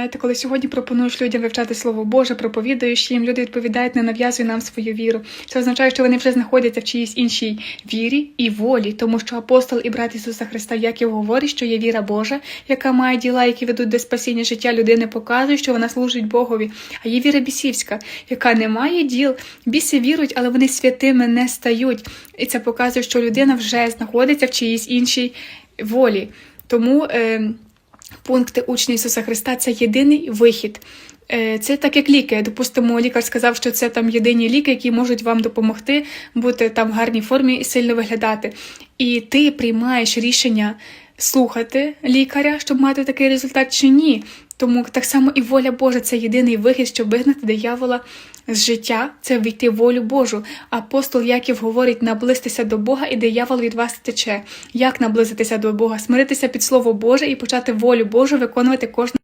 знаєте, коли сьогодні пропонуєш людям вивчати Слово Боже, проповідуєш їм, люди відповідають, не нав'язуй нам свою віру. Це означає, що вони вже знаходяться в чиїсь іншій вірі і волі, тому що апостол і брат Ісуса Христа Яків говорить, що є віра Божа, яка має діла, які ведуть до спасіння життя людини, показує, що вона служить Богові. А є віра бісівська, яка не має діл. Біси вірують, але вони святими не стають. І це показує, що людина вже знаходиться в чиїсь іншій волі. Тому. Е, пункти учня Ісуса Христа це єдиний вихід. Е, Це так як ліки. Допустимо, лікар сказав, що це там єдині ліки, які можуть вам допомогти бути там в гарній формі і сильно виглядати. І ти приймаєш рішення слухати лікаря, щоб мати такий результат чи ні. Тому так само і воля Божа це єдиний вихід, щоб вигнати диявола з життя, це війти в волю Божу. Апостол Яків говорить: наблизьтеся до Бога, і диявол від вас тече. Як наблизитися до Бога? Смиритися під Слово Боже і почати волю Божу виконувати кожного.